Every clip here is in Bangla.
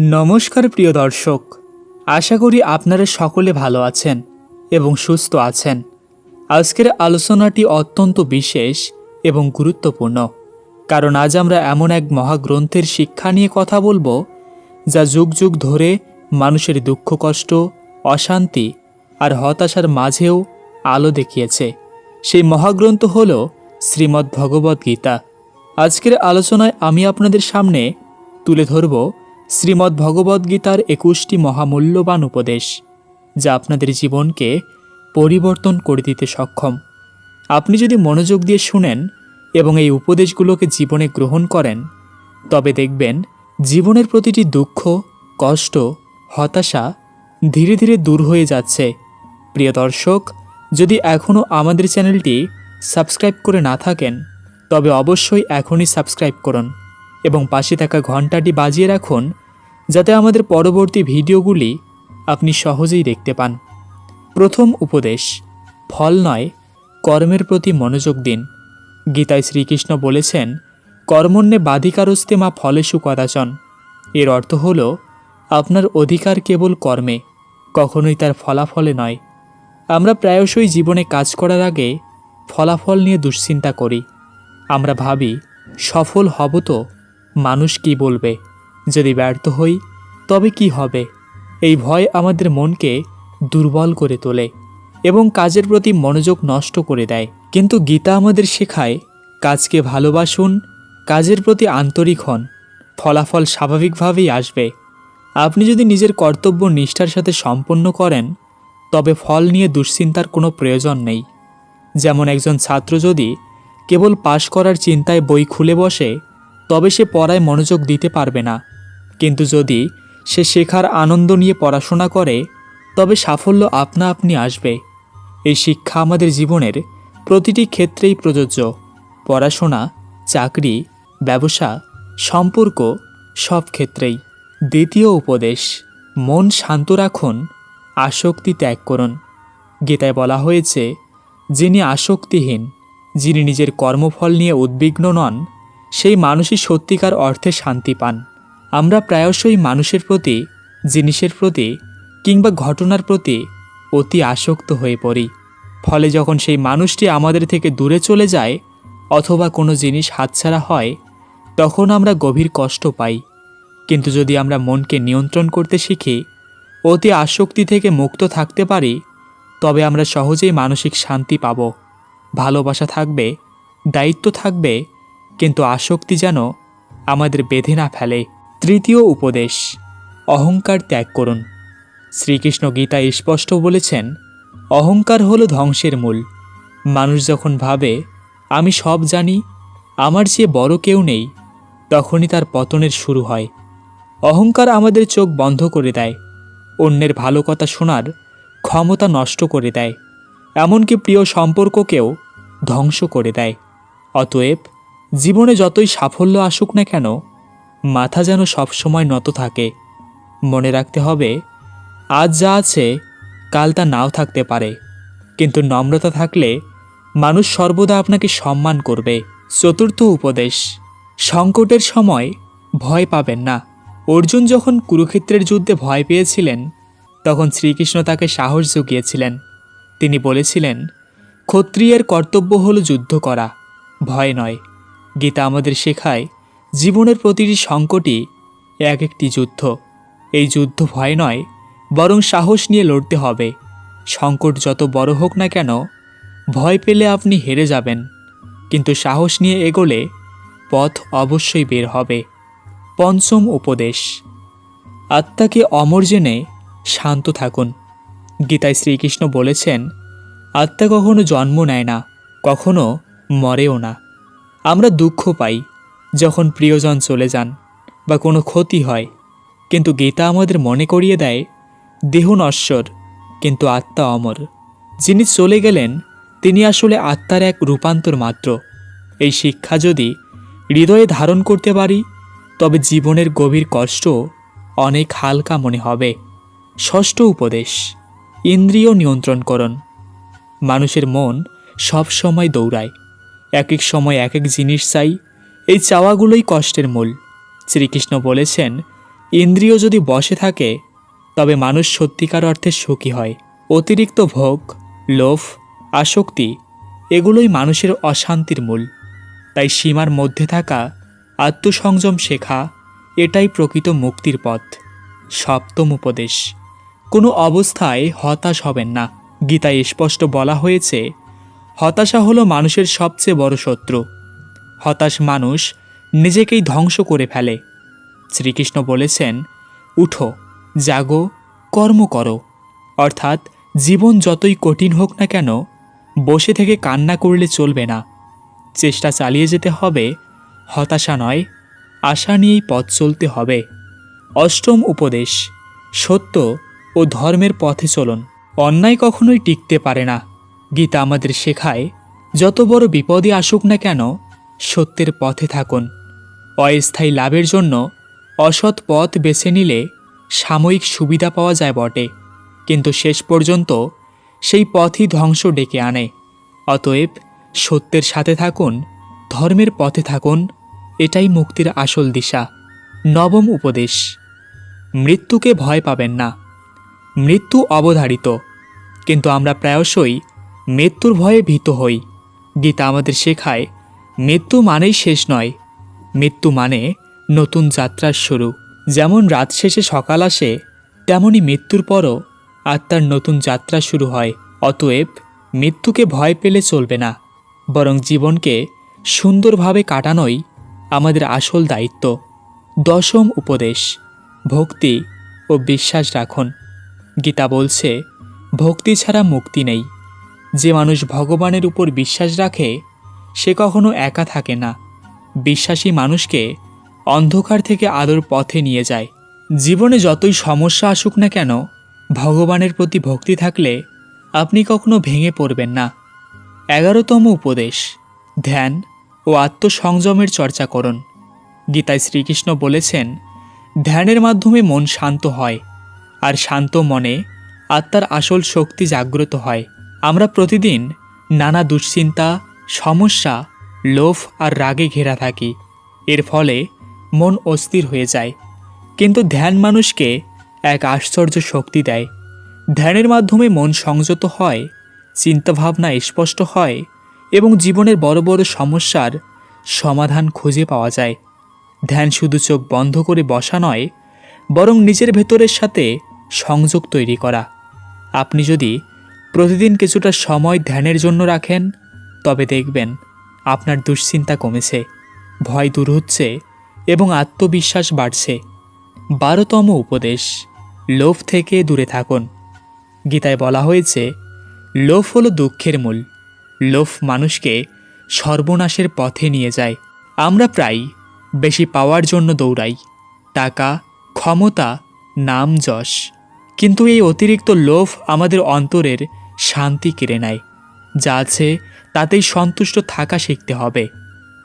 নমস্কার প্রিয় দর্শক। আশা করি আপনারা সকলে ভালো আছেন এবং সুস্থ আছেন। আজকের আলোচনাটি অত্যন্ত বিশেষ এবং গুরুত্বপূর্ণ। কারণ আজ আমরা এমন এক মহাগ্রন্থের শিক্ষা নিয়ে কথা বলব, যা যুগ যুগ ধরে মানুষের দুঃখ, কষ্ট, অশান্তি আর হতাশার মাঝেও আলো দেখিয়েছে। সেই মহাগ্রন্থ হল শ্রীমদ্ ভগবদ্ গীতা। আজকের আলোচনায় আমি আপনাদের সামনে তুলে ধরব শ্রীমদ্ ভগবদ্গীতার একুশটি মহামূল্যবান উপদেশ, যা আপনাদের জীবনকে পরিবর্তন করে দিতে সক্ষম। আপনি যদি মনোযোগ দিয়ে শুনেন এবং এই উপদেশগুলোকে জীবনে গ্রহণ করেন, তবে দেখবেন জীবনের প্রতিটি দুঃখ, কষ্ট, হতাশা ধীরে ধীরে দূর হয়ে যাচ্ছে। প্রিয় দর্শক, যদি এখনও আমাদের চ্যানেলটি সাবস্ক্রাইব করে না থাকেন, তবে অবশ্যই এখনই সাবস্ক্রাইব করুন এবং পাশে থাকা ঘন্টাটি বাজিয়ে রাখুন যাতে আমাদের পরবর্তী ভিডিওগুলি আপনি সহজেই দেখতে পান। প্রথম উপদেশ, ফল নয়, কর্মের প্রতি মনোযোগ দিন। গীতায় শ্রীকৃষ্ণ বলেছেন কর্মণ্যে বাধিকারস্তে মা ফলেশু কদাচন এর অর্থ হল, আপনার অধিকার কেবল কর্মে, কখনোই তার ফলাফলে নয়। আমরা প্রায়শই জীবনে কাজ করার আগে ফলাফল নিয়ে দুশ্চিন্তা করি। আমরা ভাবি, সফল হব তো মানুষ কি বলবে? যদি ব্যর্থ হই, তবে কি হবে? এই ভয় আমাদের মনকে দুর্বল করে তোলে এবং কাজের প্রতি মনোযোগ নষ্ট করে দেয়। কিন্তু গীতা আমাদের শেখায়, কাজকে ভালোবাসুন, কাজের প্রতি আন্তরিক হন, ফলাফল স্বাভাবিকভাবেই আসবে। আপনি যদি নিজের কর্তব্য নিষ্ঠার সাথে সম্পন্ন করেন, তবে ফল নিয়ে দুশ্চিন্তার কোনো প্রয়োজন নেই। যেমন একজন ছাত্র যদি কেবল পাশ করার চিন্তায় বই খুলে বসে, তবে সে পড়ায় মনোযোগ দিতে পারবে না। কিন্তু যদি সে শেখার আনন্দ নিয়ে পড়াশোনা করে, তবে সাফল্য আপনা আপনি আসবে। এই শিক্ষা আমাদের জীবনের প্রতিটি ক্ষেত্রেই প্রযোজ্য। পড়াশোনা, চাকরি, ব্যবসা, সম্পর্ক সব ক্ষেত্রেই। দ্বিতীয় উপদেশ, মন শান্ত রাখুন, আসক্তি ত্যাগ করুন। গীতায় বলা হয়েছে, যিনি আসক্তিহীন, যিনি নিজের কর্মফল নিয়ে উদ্বিগ্ন নন, সেই মানুষই সত্যিকার অর্থে শান্তি পান। আমরা প্রায়শই মানুষের প্রতি, জিনিসের প্রতি, কিংবা ঘটনার প্রতি অতি আসক্ত হয়ে পড়ি। ফলে যখন সেই মানুষটি আমাদের থেকে দূরে চলে যায়, অথবা কোনো জিনিস হাতছাড়া হয়, তখন আমরা গভীর কষ্ট পাই। কিন্তু যদি আমরা মনকে নিয়ন্ত্রণ করতে শিখি, অতি আসক্তি থেকে মুক্ত থাকতে পারি, তবে আমরা সহজেই মানসিক শান্তি পাব। ভালোবাসা থাকবে, দায়িত্ব থাকবে, কিন্তু আসক্তি যেন আমাদের বেঁধে না ফেলে। তৃতীয় উপদেশ, অহংকার ত্যাগ করুন। শ্রীকৃষ্ণ গীতা স্পষ্ট বলেছেন, অহংকার হলো ধ্বংসের মূল। মানুষ যখন ভাবে, আমি সব জানি, আমার চেয়ে বড় কেউ নেই, তখনই তার পতনের শুরু হয়। অহংকার আমাদের চোখ বন্ধ করে দেয়, অন্যের ভালো কথা শোনার ক্ষমতা নষ্ট করে দেয়, এমনকি প্রিয় সম্পর্ককেও ধ্বংস করে দেয়। অতএব, জীবনে যতই সাফল্য আসুক না কেন মাথা যেন সবসময় নত থাকে। মনে রাখতে হবে, আজ যা আছে, কাল তা নাও থাকতে পারে। কিন্তু নম্রতা থাকলে মানুষ সর্বদা আপনাকে সম্মান করবে। চতুর্থ উপদেশ, সংকটের সময় ভয় পাবেন না। অর্জুন যখন কুরুক্ষেত্রের যুদ্ধে ভয় পেয়েছিলেন, তখন শ্রীকৃষ্ণ তাকে সাহস জুগিয়েছিলেন। তিনি বলেছিলেন, ক্ষত্রিয়ের কর্তব্য হল যুদ্ধ করা, ভয় নয়। গীতা আমাদের শেখায় জীবনের প্রতিটি সংকটই এক একটি যুদ্ধ। এই যুদ্ধ ভয় নয়, বরং সাহস নিয়ে লড়তে হবে। সংকট যত বড় হোক না কেন, ভয় পেলে আপনি হেরে যাবেন। কিন্তু সাহস নিয়ে এগোলে পথ অবশ্যই বের হবে। পঞ্চম উপদেশ। আত্মাকে অমর জেনে শান্ত থাকুন। গীতায় শ্রীকৃষ্ণ বলেছেন, আত্মা কখনো জন্ম নেয় না, কখনো মরেও না। আমরা দুঃখ পাই যখন প্রিয়জন চলে যান বা কোনো ক্ষতি হয়, কিন্তু গীতা আমাদের মনে করিয়ে দেয়, দেহ নশ্বর, কিন্তু আত্মা অমর। যিনি চলে গেলেন, তিনি আসলে আত্মার এক রূপান্তর মাত্র। এই শিক্ষা যদি হৃদয়ে ধারণ করতে পারি, তবে জীবনের গভীর কষ্ট অনেক হালকা মনে হবে। ষষ্ঠ উপদেশ, ইন্দ্রিয় নিয়ন্ত্রণ করুন মানুষের মন সব সময় দৌড়ায়। এক এক সময় এক এক জিনিস চাই এই চাওয়াগুলোই কষ্টের মূল। শ্রীকৃষ্ণ বলেছেন, ইন্দ্রিয় যদি বসে থাকে, তবে মানুষ সত্যিকার অর্থে সুখী হয়। অতিরিক্ত ভোগ, লোভ, আসক্তি, এগুলোই মানুষের অশান্তির মূল। তাই সীমার মধ্যে থাকা, আত্মসংযম শেখা, এটাই প্রকৃত মুক্তির পথ। সপ্তম উপদেশ। কোনো অবস্থায় হতাশ হবেন না। গীতায় স্পষ্ট বলা হয়েছে, হতাশা হলো মানুষের সবচেয়ে বড় শত্রু। হতাশ মানুষ নিজেকেই ধ্বংস করে ফেলে। শ্রীকৃষ্ণ বলেছেন, উঠো, জাগো, কর্ম করো। অর্থাৎ জীবন যতই কঠিন হোক না কেন, বসে থেকে কান্না করলে চলবে না। চেষ্টা চালিয়ে যেতে হবে, হতাশা নয়, আশা নিয়েই পথ চলতে হবে। অষ্টম উপদেশ, সত্য ও ধর্মের পথে চলুন। অন্যায় কখনোই টিকতে পারে না। গীতা আমাদের শেখায়, যত বড় বিপদে আসুক না কেন সত্যের পথে থাকুন। অস্থায়ী লাভের জন্য অসৎ পথ বেছে নিলে সাময়িক সুবিধা পাওয়া যায় বটে। কিন্তু শেষ পর্যন্ত সেই পথই ধ্বংস ডেকে আনে। অতএব সত্যের সাথে থাকুন, ধর্মের পথে থাকুন, এটাই মুক্তির আসল দিশা। নবম উপদেশ, মৃত্যুকে ভয় পাবেন না। মৃত্যু অবধারিত, কিন্তু আমরা প্রায়শই মৃত্যুর ভয়ে ভীত হই। গীতা আমাদের শেখায় মৃত্যু মানেই শেষ নয়। মৃত্যু মানে নতুন যাত্রার শুরু। যেমন রাত শেষে সকাল আসে তেমনি মৃত্যুর পরও আত্মার নতুন যাত্রা শুরু হয়। অতএব মৃত্যুকে ভয় পেলে চলবে না, বরং জীবনকে সুন্দরভাবে কাটানোই আমাদের আসল দায়িত্ব। দশম উপদেশ, ভক্তি ও বিশ্বাস রাখুন। গীতা বলছে, ভক্তি ছাড়া মুক্তি নেই। যে মানুষ ভগবানের উপর বিশ্বাস রাখে সে কখনো একা থাকে না। বিশ্বাসী মানুষকে অন্ধকার থেকে আলোর পথে নিয়ে যায়। জীবনে যতই সমস্যা আসুক না কেন, ভগবানের প্রতি ভক্তি থাকলে আপনি কখনো ভেঙে পড়বেন না। এগারোতম উপদেশ, ধ্যান ও আত্মসংযমের চর্চা করুন। গীতায় শ্রীকৃষ্ণ বলেছেন, ধ্যানের মাধ্যমে মন শান্ত হয়, আর শান্ত মনে আত্মার আসল শক্তি জাগ্রত হয়। আমরা প্রতিদিন নানা দুশ্চিন্তা সমস্যা, লোভ আর রাগে ঘেরা থাকি। এর ফলে মন অস্থির হয়ে যায়। কিন্তু ধ্যান মানুষকে এক আশ্চর্য শক্তি দেয়। ধ্যানের মাধ্যমে মন সংযত হয়, চিন্তাভাবনা স্পষ্ট হয় এবং জীবনের বড় বড় সমস্যার সমাধান খুঁজে পাওয়া যায়। ধ্যান শুধু চোখ বন্ধ করে বসা নয়, বরং নিজের ভেতরের সাথে সংযোগ তৈরি করা। আপনি যদি প্রতিদিন কিছুটা সময় ধ্যানের জন্য রাখেন তবে দেখবেন, আপনার দুশ্চিন্তা কমেছে, ভয় দূর হচ্ছে এবং আত্মবিশ্বাস বাড়ছে। বারোতম উপদেশ, লোভ থেকে দূরে থাকুন। গীতায় বলা হয়েছে, লোভ হলো দুঃখের মূল। লোভ মানুষকে সর্বনাশের পথে নিয়ে যায়। আমরা প্রায় বেশি পাওয়ার জন্য দৌড়াই। টাকা, ক্ষমতা, নাম, যশ। কিন্তু এই অতিরিক্ত লোভ আমাদের অন্তরের শান্তি কেড়ে নেয়। যা আছে তাতেই সন্তুষ্ট থাকা শিখতে হবে।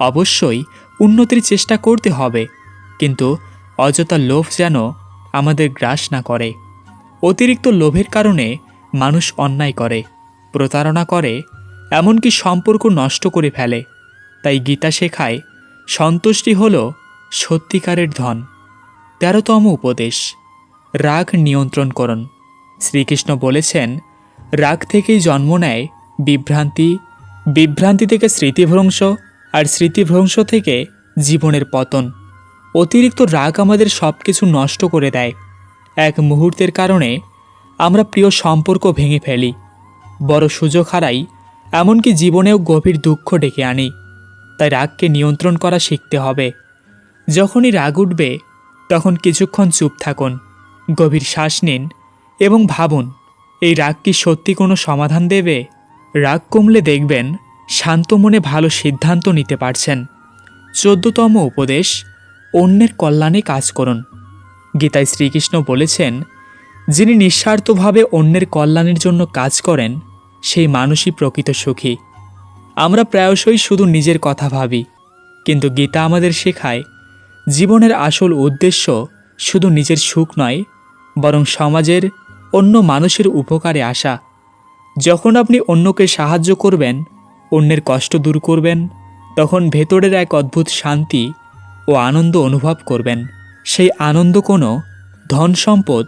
অবশ্যই উন্নতির চেষ্টা করতে হবে, কিন্তু অযথা লোভ যেন আমাদের গ্রাস না করে। অতিরিক্ত লোভের কারণে মানুষ অন্যায় করে, প্রতারণা করে, এমনকি সম্পর্ক নষ্ট করে ফেলে। তাই গীতা শেখায়, সন্তুষ্টি হল সত্যিকারের ধন। তেরোতম উপদেশ, রাগ নিয়ন্ত্রণ করুন। শ্রীকৃষ্ণ বলেছেন, রাগ থেকেই জন্ম নেয় বিভ্রান্তি বিভ্রান্তি থেকে স্মৃতিভ্রংশ আর স্মৃতিভ্রংশ থেকে জীবনের পতন। অতিরিক্ত রাগ আমাদের সব কিছু নষ্ট করে দেয়। এক মুহূর্তের কারণে আমরা প্রিয় সম্পর্ক ভেঙে ফেলি। বড় সুযোগ হারাই, এমনকি জীবনেও গভীর দুঃখ ডেকে আনি। তাই রাগকে নিয়ন্ত্রণ করা শিখতে হবে। যখনই রাগ উঠবে, তখন কিছুক্ষণ চুপ থাকুন, গভীর শ্বাস নিন এবং ভাবুন, এই রাগ কি সত্যি কোনো সমাধান দেবে? রাগ কমলে দেখবেন শান্ত মনে ভালো সিদ্ধান্ত নিতে পারছেন। চোদ্দতম উপদেশ, অন্যের কল্যাণে কাজ করুন। গীতায় শ্রীকৃষ্ণ বলেছেন, যিনি নিঃস্বার্থভাবে অন্যের কল্যাণের জন্য কাজ করেন, সেই মানুষই প্রকৃত সুখী। আমরা প্রায়শই শুধু নিজের কথা ভাবি, কিন্তু গীতা আমাদের শেখায়, জীবনের আসল উদ্দেশ্য শুধু নিজের সুখ নয়, বরং সমাজের অন্য মানুষের উপকারে আসা। যখন আপনি অন্যকে সাহায্য করবেন, অন্যের কষ্ট দূর করবেন, তখন ভেতরের এক অদ্ভুত শান্তি ও আনন্দ অনুভব করবেন। সেই আনন্দ কোনো ধন সম্পদ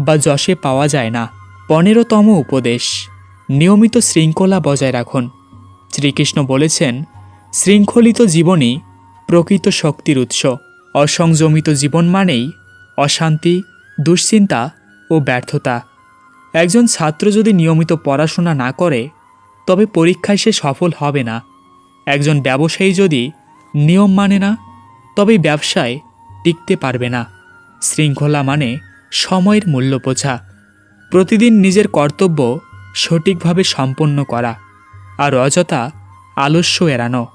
বা যশে পাওয়া যায় না। পনেরোতম উপদেশ, নিয়মিত শৃঙ্খলা বজায় রাখুন। শ্রীকৃষ্ণ বলেছেন, শৃঙ্খলিত জীবনই প্রকৃত শক্তির উৎস। অসংযমিত জীবন মানেই অশান্তি, দুশ্চিন্তা ও ব্যর্থতা। একজন ছাত্র যদি নিয়মিত পড়াশোনা না করে, তবে পরীক্ষায় সে সফল হবে না। একজন ব্যবসায়ী যদি নিয়ম মানে না, তবে ব্যবসায় টিকতে পারবে না। শৃঙ্খলা মানে সময়ের মূল্য বোঝা প্রতিদিন নিজের কর্তব্য সঠিকভাবে সম্পন্ন করা আর অযথা আলস্য এড়ানো।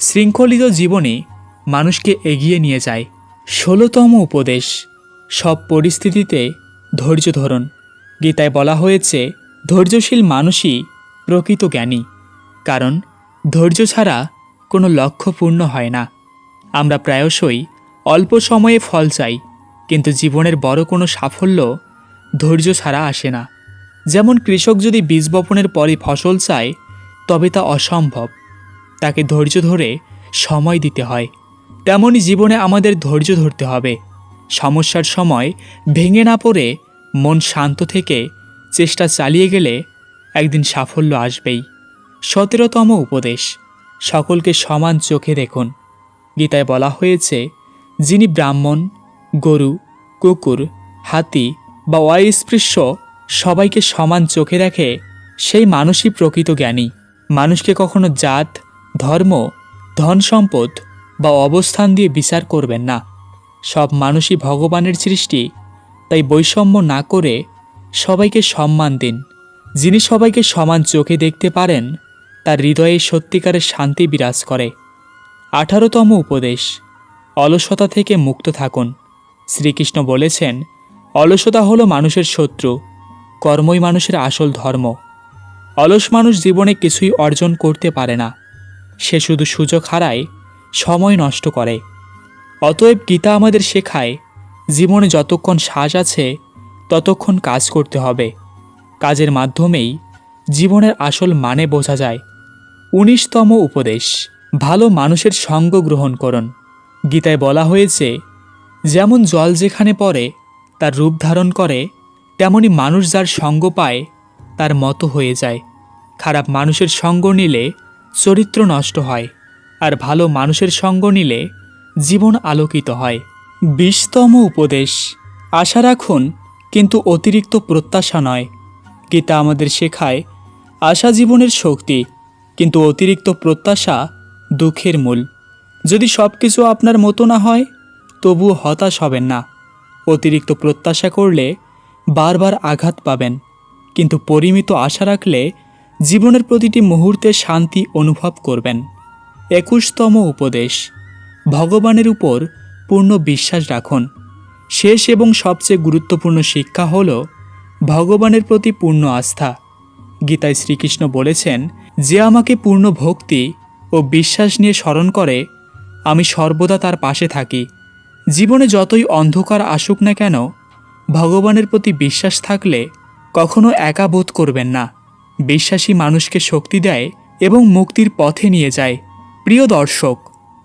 শৃঙ্খলিত জীবনে মানুষকে এগিয়ে নিয়ে যায়। ষোলোতম উপদেশ, সব পরিস্থিতিতে ধৈর্য ধরুন। গীতায় বলা হয়েছে, ধৈর্যশীল মানুষই প্রকৃত জ্ঞানী। কারণ, ধৈর্য ছাড়া কোনো লক্ষ্য পূর্ণ হয় না। আমরা প্রায়শই অল্প সময়ে ফল চাই, কিন্তু জীবনের বড় কোনো সাফল্য ধৈর্য ছাড়া আসে না। যেমন কৃষক যদি বীজ বপনের পরে ফসল চায়, তবে তা অসম্ভব। তাকে ধৈর্য ধরে সময় দিতে হয়। তেমনই জীবনে আমাদের ধৈর্য ধরতে হবে। সমস্যার সময় ভেঙে না পড়ে মন শান্ত থেকে চেষ্টা চালিয়ে গেলে একদিন সাফল্য আসবেই। সতেরোতম উপদেশ, সকলকে সমান চোখে দেখুন। গীতায় বলা হয়েছে, যিনি ব্রাহ্মণ, গরু, কুকুর, হাতি বা অস্পৃশ্য সবাইকে সমান চোখে দেখে, সেই মানুষই প্রকৃত জ্ঞানী। মানুষকে কখনো জাত, ধর্ম, ধন সম্পদ বা অবস্থান দিয়ে বিচার করবেন না। সব মানুষই ভগবানের সৃষ্টি তাই বৈষম্য না করে সবাইকে সম্মান দিন। যিনি সবাইকে সমান চোখে দেখতে পারেন, তার হৃদয়ে সত্যিকারের শান্তি বিরাজ করে। আঠারোতম উপদেশ, অলসতা থেকে মুক্ত থাকুন। শ্রীকৃষ্ণ বলেছেন, অলসতা হলো মানুষের শত্রু, কর্মই মানুষের আসল ধর্ম। অলস মানুষ জীবনে কিছুই অর্জন করতে পারে না। সে শুধু সুযোগ হারায়, সময় নষ্ট করে। অতএব গীতা আমাদের শেখায় জীবনে যতক্ষণ শ্বাস আছে, ততক্ষণ কাজ করতে হবে। কাজের মাধ্যমেই জীবনের আসল মানে বোঝা যায়। উনিশতম উপদেশ, ভালো মানুষের সঙ্গ গ্রহণ করুন। গীতায় বলা হয়েছে, যেমন জল যেখানে পড়ে, তার রূপ ধারণ করে, তেমনি মানুষ যার সঙ্গ পায়, তার মতো হয়ে যায়। খারাপ মানুষের সঙ্গ নিলে চরিত্র নষ্ট হয়, আর ভালো মানুষের সঙ্গ নিলে জীবন আলোকিত হয়। বিশতম উপদেশ। আশা রাখুন, কিন্তু অতিরিক্ত প্রত্যাশা নয়। গীতা আমাদের শেখায়, আশা জীবনের শক্তি, কিন্তু অতিরিক্ত প্রত্যাশা দুঃখের মূল। যদি সব কিছু আপনার মতো না হয়, তবুও হতাশ হবেন না। অতিরিক্ত প্রত্যাশা করলে বারবার আঘাত পাবেন। কিন্তু পরিমিত আশা রাখলে জীবনের প্রতিটি মুহূর্তে শান্তি অনুভব করবেন। একুশতম উপদেশ, ভগবানের উপর পূর্ণ বিশ্বাস রাখুন। শেষ এবং সবচেয়ে গুরুত্বপূর্ণ শিক্ষা হল ভগবানের প্রতি পূর্ণ আস্থা। গীতায় শ্রীকৃষ্ণ বলেছেন, যে আমাকে পূর্ণ ভক্তি ও বিশ্বাস নিয়ে স্মরণ করে, আমি সর্বদা তার পাশে থাকি। জীবনে যতই অন্ধকার আসুক না কেন, ভগবানের প্রতি বিশ্বাস থাকলে কখনো একা বোধ করবেন না। বিশ্বাসী মানুষকে শক্তি দেয় এবং মুক্তির পথে নিয়ে যায়। প্রিয় দর্শক,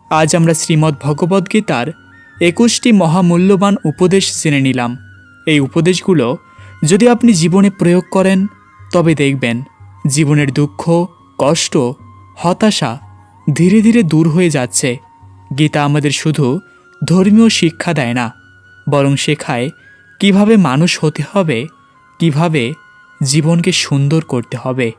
আজ আমরা শ্রীমদ্ ভগবদ্গীতার একুশটি মহামূল্যবান উপদেশ জেনে নিলাম। এই উপদেশগুলো যদি আপনি জীবনে প্রয়োগ করেন, তবে দেখবেন জীবনের দুঃখ, কষ্ট, হতাশা ধীরে ধীরে দূর হয়ে যাচ্ছে। গীতা আমাদের শুধু ধর্মীয় শিক্ষা দেয় না, বরং শেখায় কীভাবে মানুষ হতে হবে, কীভাবে জীবনকে সুন্দর করতে হবে।